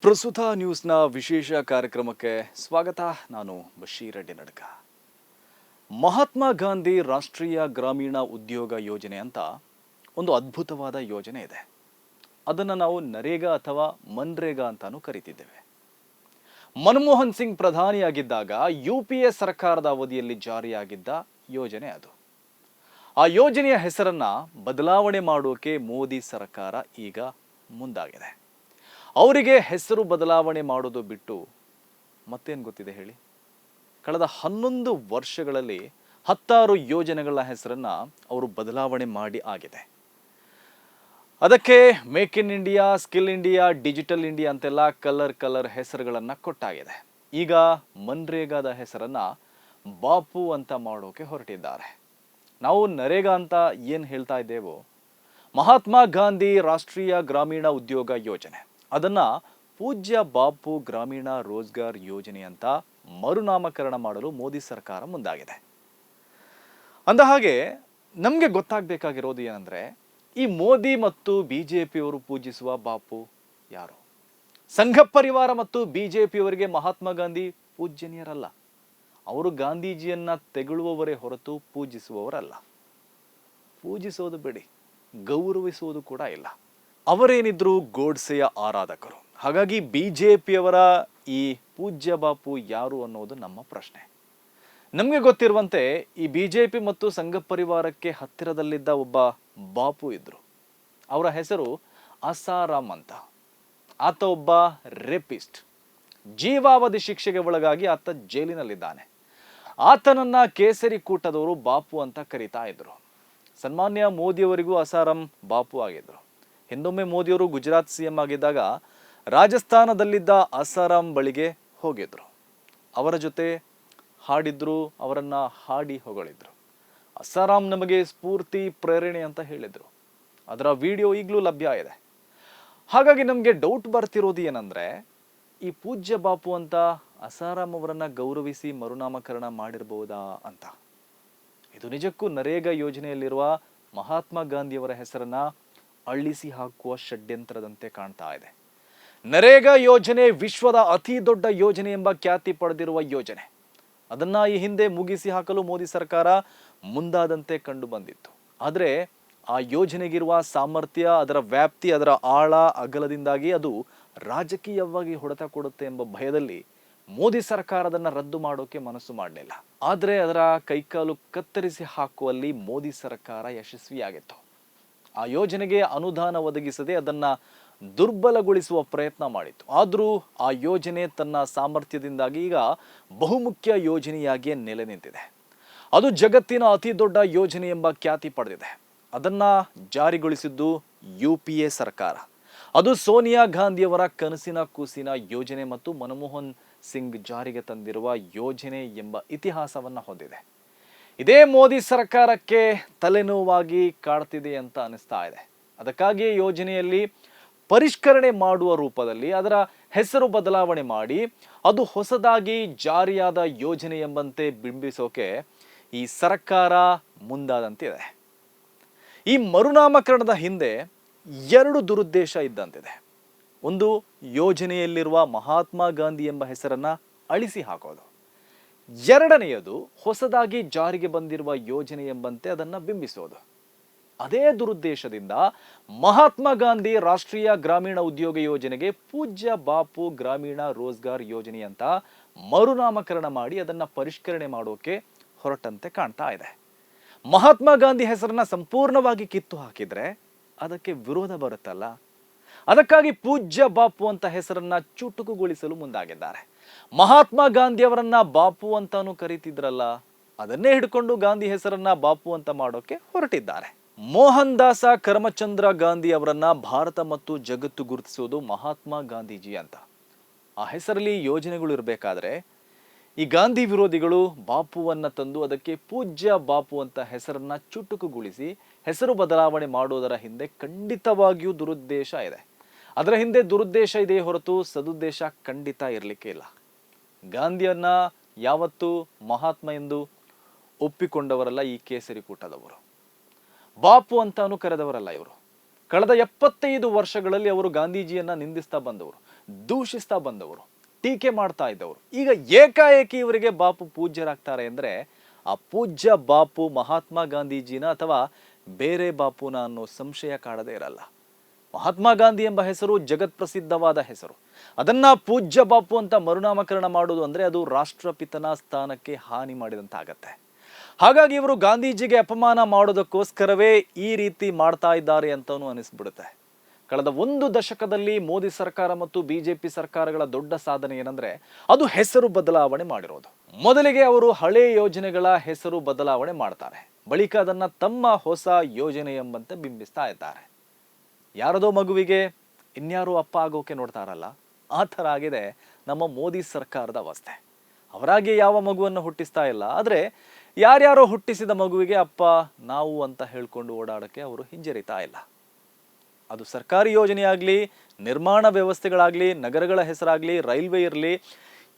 ಪ್ರಸ್ತುತ ನ್ಯೂಸ್ನ ವಿಶೇಷ ಕಾರ್ಯಕ್ರಮಕ್ಕೆ ಸ್ವಾಗತ. ನಾನು ಬಶೀರ್ ನಡ್ಕ. ಮಹಾತ್ಮ ಗಾಂಧಿ ರಾಷ್ಟ್ರೀಯ ಗ್ರಾಮೀಣ ಉದ್ಯೋಗ ಯೋಜನೆ ಅಂತ ಒಂದು ಅದ್ಭುತವಾದ ಯೋಜನೆ ಇದೆ. ಅದನ್ನು ನಾವು ನರೇಗಾ ಅಥವಾ ಮನ್ರೇಗಾ ಅಂತಾನೂ ಕರಿತಿದ್ದೇವೆ. ಮನಮೋಹನ್ ಸಿಂಗ್ ಪ್ರಧಾನಿಯಾಗಿದ್ದಾಗ ಯು ಪಿ ಎ ಸರ್ಕಾರದ ಅವಧಿಯಲ್ಲಿ ಜಾರಿಯಾಗಿದ್ದ ಯೋಜನೆ ಅದು. ಆ ಯೋಜನೆಯ ಹೆಸರನ್ನ ಬದಲಾವಣೆ ಮಾಡೋಕೆ ಮೋದಿ ಸರ್ಕಾರ ಈಗ ಮುಂದಾಗಿದೆ. ಅವರಿಗೆ ಹೆಸರು ಬದಲಾವಣೆ ಮಾಡೋದು ಬಿಟ್ಟು ಮತ್ತೇನು ಗೊತ್ತಿದೆ ಹೇಳಿ? ಕಳೆದ ಹನ್ನೊಂದು ವರ್ಷಗಳಲ್ಲಿ ಹತ್ತಾರು ಯೋಜನೆಗಳ ಹೆಸರನ್ನು ಅವರು ಬದಲಾವಣೆ ಮಾಡಿ ಆಗಿದೆ. ಅದಕ್ಕೆ make in India, skill India, digital India ಅಂತೆಲ್ಲ ಕಲರ್ ಕಲರ್ ಹೆಸರುಗಳನ್ನು ಕೊಟ್ಟಾಗಿದೆ. ಈಗ ಮನ್ರೇಗಾದ ಹೆಸರನ್ನು ಬಾಪು ಅಂತ ಮಾಡೋಕೆ ಹೊರಟಿದ್ದಾರೆ. ನಾವು ನರೇಗಾ ಅಂತ ಏನು ಹೇಳ್ತಾ ಇದ್ದೇವೋ? ಮಹಾತ್ಮ ಗಾಂಧಿ ರಾಷ್ಟ್ರೀಯ ಗ್ರಾಮೀಣ ಉದ್ಯೋಗ ಯೋಜನೆ. ಅದನ್ನ ಪೂಜ್ಯ ಬಾಪು ಗ್ರಾಮೀಣ ರೋಜ್ಗಾರ್ ಯೋಜನೆ ಅಂತ ಮರುನಾಮಕರಣ ಮಾಡಲು ಮೋದಿ ಸರ್ಕಾರ ಮುಂದಾಗಿದೆ. ಅಂದ ಹಾಗೆ ನಮಗೆ ಗೊತ್ತಾಗಬೇಕಾಗಿರೋದು ಏನಂದ್ರೆ, ಈ ಮೋದಿ ಮತ್ತು ಬಿ ಜೆ ಪಿಯವರು ಪೂಜಿಸುವ ಬಾಪು ಯಾರು? ಸಂಘ ಪರಿವಾರ ಮತ್ತು ಬಿ ಜೆ ಪಿಯವರಿಗೆ ಮಹಾತ್ಮ ಗಾಂಧಿ ಪೂಜ್ಯನೀಯರಲ್ಲ. ಅವರು ಗಾಂಧೀಜಿಯನ್ನ ತೆಗಳುವವರೇ ಹೊರತು ಪೂಜಿಸುವವರಲ್ಲ. ಪೂಜಿಸೋದು ಬಿಡಿ, ಗೌರವಿಸುವುದು ಕೂಡ ಇಲ್ಲ. ಅವರೇನಿದ್ರು ಗೋಡ್ಸೆಯ ಆರಾಧಕರು. ಹಾಗಾಗಿ ಬಿ ಜೆ ಪಿಯವರ ಈ ಪೂಜ್ಯ ಬಾಪು ಯಾರು ಅನ್ನೋದು ನಮ್ಮ ಪ್ರಶ್ನೆ. ನಮಗೆ ಗೊತ್ತಿರುವಂತೆ ಈ ಬಿ ಜೆ ಪಿ ಮತ್ತು ಸಂಘ ಪರಿವಾರಕ್ಕೆ ಹತ್ತಿರದಲ್ಲಿದ್ದ ಒಬ್ಬ ಬಾಪು ಇದ್ರು. ಅವರ ಹೆಸರು ಅಸಾರಾಮ್ ಅಂತ. ಆತ ಒಬ್ಬ ರೆಪಿಸ್ಟ್. ಜೀವಾವಧಿ ಶಿಕ್ಷೆಗೆ ಒಳಗಾಗಿ ಆತ ಜೈಲಿನಲ್ಲಿದ್ದಾನೆ. ಆತನನ್ನ ಕೇಸರಿ ಕೂಟದವರು ಬಾಪು ಅಂತ ಕರೀತಾ ಇದ್ರು. ಸನ್ಮಾನ್ಯ ಮೋದಿಯವರಿಗೂ ಅಸಾರಾಮ್ ಬಾಪು ಆಗಿದ್ರು. ಹಿಂದೊಮ್ಮೆ ಮೋದಿಯವರು ಗುಜರಾತ್ ಸಿ ಎಂ ಆಗಿದ್ದಾಗ ರಾಜಸ್ಥಾನದಲ್ಲಿದ್ದ ಅಸಾರಾಮ್ ಬಳಿಗೆ ಹೋಗಿದ್ರು. ಅವರ ಜೊತೆ ಹಾಡಿದ್ರು, ಅವರನ್ನ ಹಾಡಿ ಹೊಗಳಿದ್ರು. ಅಸಾರಾಮ್ ನಮಗೆ ಸ್ಫೂರ್ತಿ, ಪ್ರೇರಣೆ ಅಂತ ಹೇಳಿದ್ರು. ಅದರ ವಿಡಿಯೋ ಈಗಲೂ ಲಭ್ಯ ಇದೆ. ಹಾಗಾಗಿ ನಮಗೆ ಡೌಟ್ ಬರ್ತಿರೋದು ಏನಂದ್ರೆ, ಈ ಪೂಜ್ಯ ಬಾಪು ಅಂತ ಅಸಾರಾಮ್ ಅವರನ್ನ ಗೌರವಿಸಿ ಮರುನಾಮಕರಣ ಮಾಡಿರಬಹುದಾ ಅಂತ. ಇದು ನಿಜಕ್ಕೂ ನರೇಗಾ ಯೋಜನೆಯಲ್ಲಿರುವ ಮಹಾತ್ಮ ಗಾಂಧಿಯವರ ಹೆಸರನ್ನ ಅಳಿಸಿ ಹಾಕುವ ಷಡ್ಯಂತ್ರದಂತೆ ಕಾಣ್ತಾ ಇದೆ. ನರೇಗಾ ಯೋಜನೆ ವಿಶ್ವದ ಅತಿ ದೊಡ್ಡ ಯೋಜನೆ ಎಂಬ ಖ್ಯಾತಿ ಪಡೆದಿರುವ ಯೋಜನೆ. ಅದನ್ನ ಈ ಹಿಂದೆ ಮುಗಿಸಿ ಹಾಕಲು ಮೋದಿ ಸರ್ಕಾರ ಮುಂದಾದಂತೆ ಕಂಡು ಬಂದಿತ್ತು ಆದರೆ ಆ ಯೋಜನೆಗಿರುವ ಸಾಮರ್ಥ್ಯ, ಅದರ ವ್ಯಾಪ್ತಿ, ಅದರ ಆಳ, ಅಗಲದಿಂದಾಗಿ ಅದು ರಾಜಕೀಯವಾಗಿ ಹೊಡೆತ ಕೊಡುತ್ತೆ ಎಂಬ ಭಯದಲ್ಲಿ ಮೋದಿ ಸರ್ಕಾರ ಅದನ್ನ ರದ್ದು ಮಾಡೋಕೆ ಮನಸ್ಸು ಮಾಡಲಿಲ್ಲ. ಆದರೆ ಅದರ ಕೈಕಾಲು ಕತ್ತರಿಸಿ ಹಾಕುವಲ್ಲಿ ಮೋದಿ ಸರ್ಕಾರ ಯಶಸ್ವಿಯಾಗಿತ್ತು. ಆ ಯೋಜನೆಗೆ ಅನುದಾನ ಒದಗಿಸದೆ ಅದನ್ನ ದುರ್ಬಲಗೊಳಿಸುವ ಪ್ರಯತ್ನ ಮಾಡಿತ್ತು. ಆದರೂ ಆ ಯೋಜನೆ ತನ್ನ ಸಾಮರ್ಥ್ಯದಿಂದಾಗಿ ಈಗ ಬಹುಮುಖ್ಯ ಯೋಜನೆಯಾಗಿಯೇ ನೆಲೆ ನಿಂತಿದೆ. ಅದು ಜಗತ್ತಿನ ಅತಿ ದೊಡ್ಡ ಯೋಜನೆ ಎಂಬ ಖ್ಯಾತಿ ಪಡೆದಿದೆ. ಅದನ್ನ ಜಾರಿಗೊಳಿಸಿದ್ದು ಯು ಪಿ ಎ ಸರ್ಕಾರ. ಅದು ಸೋನಿಯಾ ಗಾಂಧಿಯವರ ಕನಸಿನ ಕೂಸಿನ ಯೋಜನೆ ಮತ್ತು ಮನಮೋಹನ್ ಸಿಂಗ್ ಜಾರಿಗೆ ತಂದಿರುವ ಯೋಜನೆ ಎಂಬ ಇತಿಹಾಸವನ್ನ ಹೊಂದಿದೆ. ಇದೇ ಮೋದಿ ಸರ್ಕಾರಕ್ಕೆ ತಲೆನೋವಾಗಿ ಕಾಡ್ತಿದೆ ಅಂತ ಅನಿಸ್ತಾ ಇದೆ. ಅದಕ್ಕಾಗಿ ಯೋಜನೆಯಲ್ಲಿ ಪರಿಷ್ಕರಣೆ ಮಾಡುವ ರೂಪದಲ್ಲಿ ಅದರ ಹೆಸರು ಬದಲಾವಣೆ ಮಾಡಿ ಅದು ಹೊಸದಾಗಿ ಜಾರಿಯಾದ ಯೋಜನೆ ಎಂಬಂತೆ ಬಿಂಬಿಸೋಕೆ ಈ ಸರ್ಕಾರ ಮುಂದಾದಂತಿದೆ. ಈ ಮರುನಾಮಕರಣದ ಹಿಂದೆ ಎರಡು ದುರುದ್ದೇಶ ಇದ್ದಂತಿದೆ. ಒಂದು ಯೋಜನೆಯಲ್ಲಿರುವ ಮಹಾತ್ಮ ಗಾಂಧಿ ಎಂಬ ಹೆಸರನ್ನು ಅಳಿಸಿ ಹಾಕೋದು. ಎರಡನೆಯದು ಹೊಸದಾಗಿ ಜಾರಿಗೆ ಬಂದಿರುವ ಯೋಜನೆ ಎಂಬಂತೆ ಅದನ್ನ ಬಿಂಬಿಸೋದು. ಅದೇ ದುರುದ್ದೇಶದಿಂದ ಮಹಾತ್ಮ ಗಾಂಧಿ ರಾಷ್ಟ್ರೀಯ ಗ್ರಾಮೀಣ ಉದ್ಯೋಗ ಯೋಜನೆಗೆ ಪೂಜ್ಯ ಬಾಪು ಗ್ರಾಮೀಣ ರೋಜ್ಗಾರ್ ಯೋಜನೆ ಅಂತ ಮರುನಾಮಕರಣ ಮಾಡಿ ಅದನ್ನ ಪರಿಷ್ಕರಣೆ ಮಾಡೋಕೆ ಹೊರಟಂತೆ ಕಾಣ್ತಾ ಇದೆ. ಮಹಾತ್ಮ ಗಾಂಧಿ ಹೆಸರನ್ನ ಸಂಪೂರ್ಣವಾಗಿ ಕಿತ್ತು ಹಾಕಿದ್ರೆ ಅದಕ್ಕೆ ವಿರೋಧ ಬರುತ್ತಲ್ಲ. ಅದಕ್ಕಾಗಿ ಪೂಜ್ಯ ಬಾಪು ಅಂತ ಹೆಸರನ್ನ ಚುಟುಕುಗೊಳಿಸಲು ಮುಂದಾಗಿದ್ದಾರೆ. ಮಹಾತ್ಮ ಗಾಂಧಿಯವರನ್ನ ಬಾಪು ಅಂತಾನು ಕರೀತಿದ್ರಲ್ಲ, ಅದನ್ನೇ ಹಿಡ್ಕೊಂಡು ಗಾಂಧಿ ಹೆಸರನ್ನ ಬಾಪು ಅಂತ ಮಾಡೋಕೆ ಹೊರಟಿದ್ದಾರೆ. ಮೋಹನ್ ದಾಸ ಕರಮಚಂದ್ರ ಗಾಂಧಿ ಅವರನ್ನ ಭಾರತ ಮತ್ತು ಜಗತ್ತು ಗುರುತಿಸುವುದು ಮಹಾತ್ಮ ಗಾಂಧೀಜಿ ಅಂತ. ಆ ಹೆಸರಲ್ಲಿ ಯೋಜನೆಗಳು ಇರಬೇಕಾದ್ರೆ, ಈ ಗಾಂಧಿ ವಿರೋಧಿಗಳು ಬಾಪುವನ್ನ ತಂದು ಅದಕ್ಕೆ ಪೂಜ್ಯ ಬಾಪು ಅಂತ ಹೆಸರನ್ನ ಚುಟುಕುಗೊಳಿಸಿ ಹೆಸರು ಬದಲಾವಣೆ ಮಾಡೋದರ ಹಿಂದೆ ಖಂಡಿತವಾಗಿಯೂ ದುರುದ್ದೇಶ ಇದೆ. ಅದರ ಹಿಂದೆ ದುರುದ್ದೇಶ ಇದೆ ಹೊರತು ಸದುದ್ದೇಶ ಖಂಡಿತ ಇರಲಿಕ್ಕೆ ಇಲ್ಲ. ಗಾಂಧಿಯನ್ನ ಯಾವತ್ತೂ ಮಹಾತ್ಮ ಎಂದು ಒಪ್ಪಿಕೊಂಡವರಲ್ಲ ಈ ಕೇಸರಿ ಕೂಟದವರು. ಬಾಪು ಅಂತಾನು ಕರೆದವರಲ್ಲ ಇವರು. ಕಳೆದ ಎಪ್ಪತ್ತೈದು ವರ್ಷಗಳಲ್ಲಿ ಅವರು ಗಾಂಧೀಜಿಯನ್ನ ನಿಂದಿಸ್ತಾ ಬಂದವರು, ದೂಷಿಸ್ತಾ ಬಂದವರು, ಟೀಕೆ ಮಾಡ್ತಾ ಇದ್ದವರು. ಈಗ ಏಕಾಏಕಿ ಇವರಿಗೆ ಬಾಪು ಪೂಜ್ಯರಾಗ್ತಾರೆ ಅಂದ್ರೆ ಆ ಪೂಜ್ಯ ಬಾಪು ಮಹಾತ್ಮ ಗಾಂಧೀಜಿನ ಅಥವಾ ಬೇರೆ ಬಾಪುನ ಅನ್ನೋ ಸಂಶಯ ಕಾಡದೇ ಇರಲ್ಲ. ಮಹಾತ್ಮ ಗಾಂಧಿ ಎಂಬ ಹೆಸರು ಜಗತ್ ಪ್ರಸಿದ್ಧವಾದ ಹೆಸರು. ಅದನ್ನ ಪೂಜ್ಯ ಬಾಪು ಅಂತ ಮರುನಾಮಕರಣ ಮಾಡೋದು ಅಂದ್ರೆ ಅದು ರಾಷ್ಟ್ರಪಿತನ ಸ್ಥಾನಕ್ಕೆ ಹಾನಿ ಮಾಡಿದಂತಾಗತ್ತೆ. ಹಾಗಾಗಿ ಇವರು ಗಾಂಧೀಜಿಗೆ ಅಪಮಾನ ಮಾಡೋದಕ್ಕೋಸ್ಕರವೇ ಈ ರೀತಿ ಮಾಡ್ತಾ ಇದ್ದಾರೆ ಅಂತಾನು ಅನಿಸ್ಬಿಡುತ್ತೆ. ಕಳೆದ ಒಂದು ದಶಕದಲ್ಲಿ ಮೋದಿ ಸರ್ಕಾರ ಮತ್ತು ಬಿಜೆಪಿ ಸರ್ಕಾರಗಳ ದೊಡ್ಡ ಸಾಧನೆ ಏನಂದ್ರೆ ಅದು ಹೆಸರು ಬದಲಾವಣೆ ಮಾಡಿರೋದು. ಮೊದಲಿಗೆ ಅವರು ಹಳೆ ಯೋಜನೆಗಳ ಹೆಸರು ಬದಲಾವಣೆ ಮಾಡ್ತಾರೆ. ಬಳಿಕ ಅದನ್ನ ತಮ್ಮ ಹೊಸ ಯೋಜನೆ ಎಂಬಂತೆ ಬಿಂಬಿಸ್ತಾ ಇದ್ದಾರೆ. ಯಾರದೋ ಮಗುವಿಗೆ ಇನ್ಯಾರೋ ಅಪ್ಪ ಆಗೋಕೆ ನೋಡ್ತಾರಲ್ಲ, ಆ ಥರ ಆಗಿದೆ ನಮ್ಮ ಮೋದಿ ಸರ್ಕಾರದ ಅವಸ್ಥೆ. ಅವರಾಗಿ ಯಾವ ಮಗುವನ್ನು ಹುಟ್ಟಿಸ್ತಾ ಇಲ್ಲ, ಆದರೆ ಯಾರ್ಯಾರೋ ಹುಟ್ಟಿಸಿದ ಮಗುವಿಗೆ ಅಪ್ಪ, ನಾವು ಅಂತ ಹೇಳ್ಕೊಂಡು ಓಡಾಡೋಕ್ಕೆ ಅವರು ಹಿಂಜರಿತಾ ಇಲ್ಲ. ಅದು ಸರ್ಕಾರಿ ಯೋಜನೆ ನಿರ್ಮಾಣ ವ್ಯವಸ್ಥೆಗಳಾಗಲಿ, ನಗರಗಳ ಹೆಸರಾಗಲಿ, ರೈಲ್ವೆ ಇರಲಿ,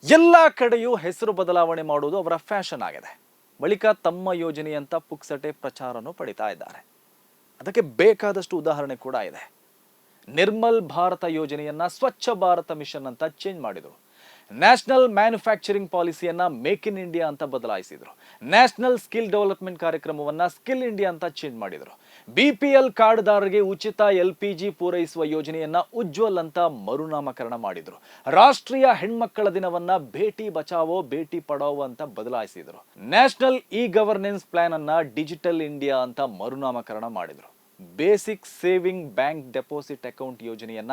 ಎಲ್ಲ ಕಡೆಯೂ ಹೆಸರು ಬದಲಾವಣೆ ಮಾಡುವುದು ಅವರ ಫ್ಯಾಷನ್ ಆಗಿದೆ. ಬಳಿಕ ತಮ್ಮ ಯೋಜನೆಯಂತ ಪುಕ್ಸಟೆ ಪ್ರಚಾರನೂ ಪಡಿತಾ ಇದ್ದಾರೆ. ಅದಕ್ಕೆ ಬೇಕಾದಷ್ಟು ಉದಾಹರಣೆ ಕೂಡ ಇದೆ. ನಿರ್ಮಲ್ ಭಾರತ ಯೋಜನೆಯನ್ನ ಸ್ವಚ್ಛ ಭಾರತ ಮಿಷನ್ ಅಂತ ಚೇಂಜ್ ಮಾಡಿದರು. ನ್ಯಾಷನಲ್ ಮ್ಯಾನುಫ್ಯಾಕ್ಚರಿಂಗ್ ಪಾಲಿಸಿಯನ್ನ ಮೇಕ್ ಇನ್ ಇಂಡಿಯಾ ಅಂತ ಬದಲಾಯಿಸಿದ್ರು. ನ್ಯಾಷನಲ್ ಸ್ಕಿಲ್ ಡೆವಲಪ್ಮೆಂಟ್ ಕಾರ್ಯಕ್ರಮವನ್ನ ಸ್ಕಿಲ್ ಇಂಡಿಯಾ ಅಂತ ಚೇಂಜ್ ಮಾಡಿದ್ರು. ಬಿಪಿಎಲ್ ಕಾರ್ಡ್ದಾರರಿಗೆ ಉಚಿತ ಎಲ್ ಪಿ ಪೂರೈಸುವ ಯೋಜನೆಯನ್ನ ಉಜ್ವಲ್ ಅಂತ ಮರುನಾಮಕರಣ ಮಾಡಿದ್ರು. ರಾಷ್ಟ್ರೀಯ ಹೆಣ್ಮಕ್ಕಳ ದಿನವನ್ನ ಭೇಟಿ ಬಚಾವೋ ಭೇಟಿ ಪಡಾವೋ ಅಂತ ಬದಲಾಯಿಸಿದ್ರು. ನ್ಯಾಷನಲ್ ಇ ಗವರ್ನೆನ್ಸ್ ಪ್ಲಾನ್ ಅನ್ನ ಡಿಜಿಟಲ್ ಇಂಡಿಯಾ ಅಂತ ಮರುನಾಮಕರಣ ಮಾಡಿದ್ರು. Basic saving bank deposit account ಯೋಜನೆಯನ್ನ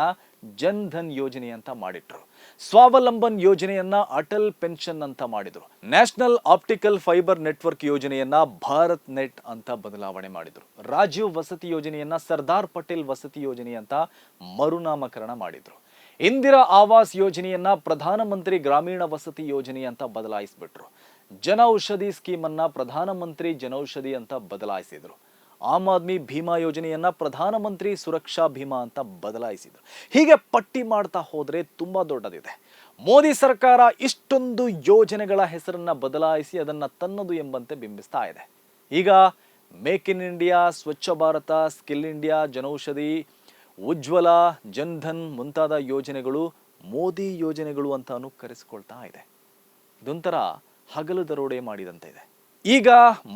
ಜನ್ ಧನ್ ಯೋಜನೆ ಅಂತ ಮಾಡಿಟ್ರು. ಸ್ವಾವಲಂಬನ್ ಯೋಜನೆಯನ್ನ ಅಟಲ್ ಪೆನ್ಷನ್ ಅಂತ ಮಾಡಿದ್ರು. ನ್ಯಾಷನಲ್ ಆಪ್ಟಿಕಲ್ ಫೈಬರ್ ನೆಟ್ವರ್ಕ್ ಯೋಜನೆಯನ್ನ ಭಾರತ್ ನೆಟ್ ಅಂತ ಬದಲಾವಣೆ ಮಾಡಿದ್ರು. ರಾಜೀವ್ ವಸತಿ ಯೋಜನೆಯನ್ನ ಸರ್ದಾರ್ ಪಟೇಲ್ ವಸತಿ ಯೋಜನೆ ಅಂತ ಮರುನಾಮಕರಣ ಮಾಡಿದ್ರು. ಇಂದಿರಾ ಆವಾಸ್ ಯೋಜನೆಯನ್ನ ಪ್ರಧಾನಮಂತ್ರಿ ಗ್ರಾಮೀಣ ವಸತಿ ಯೋಜನೆ ಅಂತ ಬದಲಾಯಿಸ್ಬಿಟ್ರು. ಜನೌಷಧಿ ಸ್ಕೀಮ್ ಅನ್ನ ಪ್ರಧಾನಮಂತ್ರಿ ಜನೌಷಧಿ ಅಂತ ಬದಲಾಯಿಸಿದ್ರು. ಆಮ್ ಆದ್ಮಿ ಭೀಮಾ ಯೋಜನೆಯನ್ನ ಪ್ರಧಾನಮಂತ್ರಿ ಸುರಕ್ಷಾ ಭೀಮಾ ಅಂತ ಬದಲಾಯಿಸಿದ್ರು. ಹೀಗೆ ಪಟ್ಟಿ ಮಾಡ್ತಾ ಹೋದ್ರೆ ತುಂಬಾ ದೊಡ್ಡದಿದೆ. ಮೋದಿ ಸರ್ಕಾರ ಇಷ್ಟೊಂದು ಯೋಜನೆಗಳ ಹೆಸರನ್ನ ಬದಲಾಯಿಸಿ ಅದನ್ನ ತನ್ನದು ಎಂಬಂತೆ ಬಿಂಬಿಸ್ತಾ ಇದೆ. ಈಗ make in India, Swachh Bharat, skill India, Janaushadhi, Ujjwala Jan Dhan ಮುಂತಾದ ಯೋಜನೆಗಳು ಮೋದಿ ಯೋಜನೆಗಳು ಅಂತ ಅನುಕರಿಸಿಕೊಳ್ತಾ ಇದೆ. ಇದೊಂಥರ ಹಗಲು ದರೋಡೆ ಮಾಡಿದಂತೆ ಇದೆ. ಈಗ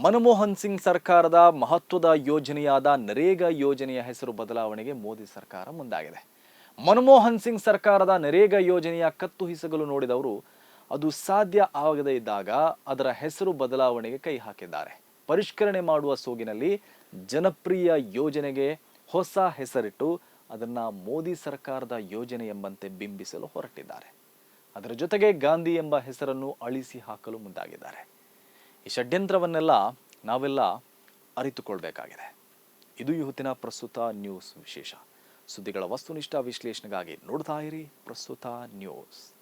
ಮನಮೋಹನ್ ಸಿಂಗ್ ಸರ್ಕಾರದ ಮಹತ್ವದ ಯೋಜನೆಯಾದ ನರೇಗಾ ಯೋಜನೆಯ ಹೆಸರು ಬದಲಾವಣೆಗೆ ಮೋದಿ ಸರ್ಕಾರ ಮುಂದಾಗಿದೆ. ಮನಮೋಹನ್ ಸಿಂಗ್ ಸರ್ಕಾರದ ನರೇಗಾ ಯೋಜನೆಯ ಕತ್ತು ಹಿಸಗಲು ನೋಡಿದವರು, ಅದು ಸಾಧ್ಯ ಆಗದೇ ಇದ್ದಾಗ ಅದರ ಹೆಸರು ಬದಲಾವಣೆಗೆ ಕೈ ಹಾಕಿದ್ದಾರೆ. ಪರಿಷ್ಕರಣೆ ಮಾಡುವ ಸೋಗಿನಲ್ಲಿ ಜನಪ್ರಿಯ ಯೋಜನೆಗೆ ಹೊಸ ಹೆಸರಿಟ್ಟು ಅದನ್ನ ಮೋದಿ ಸರ್ಕಾರದ ಯೋಜನೆ ಎಂಬಂತೆ ಬಿಂಬಿಸಲು ಹೊರಟಿದ್ದಾರೆ. ಅದರ ಜೊತೆಗೆ ಗಾಂಧಿ ಎಂಬ ಹೆಸರನ್ನು ಅಳಿಸಿ ಹಾಕಲು ಮುಂದಾಗಿದ್ದಾರೆ. ಈ ಷಡ್ಯಂತ್ರವನ್ನೆಲ್ಲ ನಾವೆಲ್ಲ ಅರಿತುಕೊಳ್ಬೇಕಾಗಿದೆ. ಇದು ಇವತ್ತಿನ ಪ್ರಸ್ತುತ ನ್ಯೂಸ್ ವಿಶೇಷ. ಸುದ್ದಿಗಳ ವಸ್ತುನಿಷ್ಠ ವಿಶ್ಲೇಷಣೆಗಾಗಿ ನೋಡ್ತಾ ಇರಿ ಪ್ರಸ್ತುತ ನ್ಯೂಸ್.